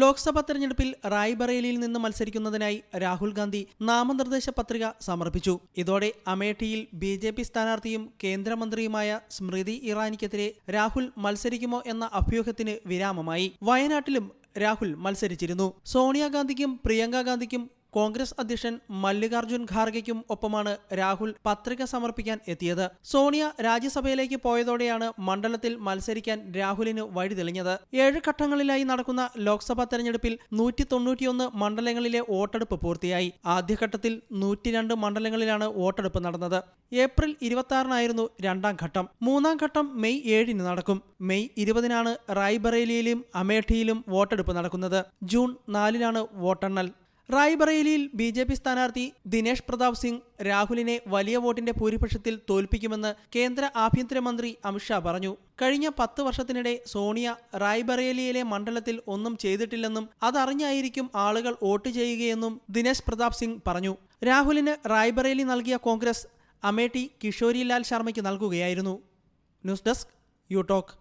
ലോക്സഭാ തെരഞ്ഞെടുപ്പിൽ റായ്ബറേലിയിൽ നിന്ന് മത്സരിക്കുന്നതിനായി രാഹുൽ ഗാന്ധി നാമനിർദ്ദേശ പത്രിക സമർപ്പിച്ചു. ഇതോടെ അമേഠിയിൽ ബി ജെ പി സ്ഥാനാർത്ഥിയും കേന്ദ്രമന്ത്രിയുമായ സ്മൃതി ഇറാനിക്കെതിരെ രാഹുൽ മത്സരിക്കുമോ എന്ന അഭ്യൂഹത്തിന് വിരാമമായി. വയനാട്ടിലും രാഹുൽ മത്സരിച്ചിരുന്നു. സോണിയാഗാന്ധിക്കും പ്രിയങ്ക ഗാന്ധിക്കും കോൺഗ്രസ് അധ്യക്ഷൻ മല്ലികാർജുൻ ഖാർഗെയ്ക്കും ഒപ്പമാണ് രാഹുൽ പത്രിക സമർപ്പിക്കാൻ എത്തിയത്. സോണിയ രാജ്യസഭയിലേക്ക് പോയതോടെയാണ് മണ്ഡലത്തിൽ മത്സരിക്കാൻ രാഹുലിന് വഴി തെളിഞ്ഞത്. ഏഴ് ഘട്ടങ്ങളിലായി നടക്കുന്ന ലോക്സഭാ തെരഞ്ഞെടുപ്പിൽ നൂറ്റി തൊണ്ണൂറ്റിയൊന്ന് മണ്ഡലങ്ങളിലെ വോട്ടെടുപ്പ് പൂർത്തിയായി. ആദ്യഘട്ടത്തിൽ നൂറ്റിരണ്ട് മണ്ഡലങ്ങളിലാണ് വോട്ടെടുപ്പ് നടന്നത്. ഏപ്രിൽ ഇരുപത്തി രണ്ടാം ഘട്ടം. മൂന്നാം ഘട്ടം മെയ് ഏഴിന് നടക്കും. മെയ് ഇരുപതിനാണ് റായ്ബറേലിയിലും അമേഠിയിലും വോട്ടെടുപ്പ് നടക്കുന്നത്. ജൂൺ നാലിനാണ് വോട്ടെണ്ണൽ. റായ്ബറേലിയിൽ ബി ജെ പി സ്ഥാനാർത്ഥി ദിനേഷ് പ്രതാപ് സിംഗ് രാഹുലിനെ വലിയ വോട്ടിന്റെ ഭൂരിപക്ഷത്തിൽ തോൽപ്പിക്കുമെന്ന് കേന്ദ്ര ആഭ്യന്തരമന്ത്രി അമിത്ഷാ പറഞ്ഞു. കഴിഞ്ഞ പത്ത് വർഷത്തിനിടെ സോണിയ റായ്ബറേലിയിലെ മണ്ഡലത്തിൽ ഒന്നും ചെയ്തിട്ടില്ലെന്നും അതറിഞ്ഞായിരിക്കും ആളുകൾ വോട്ട് ചെയ്യുകയെന്നും ദിനേശ് പ്രതാപ് സിംഗ് പറഞ്ഞു. രാഹുലിന് റായ്ബറേലി നൽകിയ കോൺഗ്രസ് അമേഠി കിഷോരിലാൽ ശർമ്മയ്ക്ക് നൽകുകയായിരുന്നു. News desk you talk